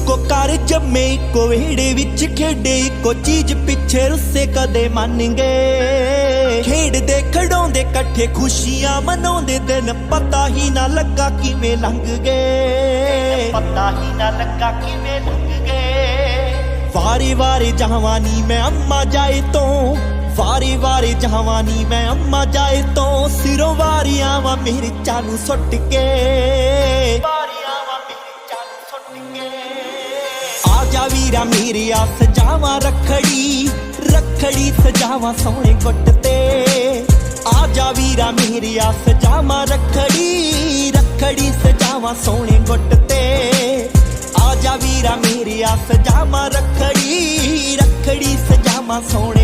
ਇੱਕੋ ਘਰ ਜੰਮੇ ਇੱਕੋ ਵਿਹੜੇ ਵਿੱਚ ਖੇਡੇ ਇੱਕੋ ਚੀਜ਼ ਪਿੱਛੇ ਰੁੱਸੇ ਕਦੇ ਮੰਨ ਗਏ। ਖੇਡਦੇ ਖੜਾਉਂਦੇ ਇਕੱਠੇ ਖੁਸ਼ੀਆਂ ਮਨਾਉਂਦੇ ਦਿਨ ਪਤਾ ਹੀ ਨਾ ਲੱਗਾ ਕਿਵੇਂ ਲੰਘ ਗਏ। ਪਤਾ ਹੀ ਨਾ ਲੱਗਾ ਕਿਵੇਂ ਲੰਘ ਗਏ। ਵਾਰੀ ਵਾਰੀ ਜਵਾਨੀ ਮੈਂ ਅੰਮਾ ਜਾਏ ਤੋਂ ਵਾਰੀ ਵਾਰੀ ਜਵਾਨੀ ਮੈਂ ਅੰਮਾ ਜਾਏ ਤੋਂ ਸਿਰੋਂ ਵਾਰੀਆਂ ਵਾ ਮੇਰੇ ਚਾਨੂੰ ਸੁੱਟ ਕੇ। ਜਾ ਵੀਰਾ ਮੇਰੀ ਆ ਸਜਾਵਾਂ ਰਖੜੀ ਰਖੜੀ ਸਜਾਵਾਂ ਸੋਹਣੇ ਗੁੱਟ ਤੇ। ਆ ਜਾ ਵੀਰਾ ਮੇਰੀ ਆ ਸਜਾਵਾਂ ਰਖੜੀ ਰਖੜੀ ਸਜਾਵਾਂ ਸੋਹਣੇ ਗੁੱਟ ਤੇ। ਆ ਜਾ ਵੀਰਾ ਮੇਰੀ ਆ ਸਜਾਵਾਂ ਰਖੜੀ ਰਖੜੀ ਸਜਾਵਾਂ ਸੋਹਣੇ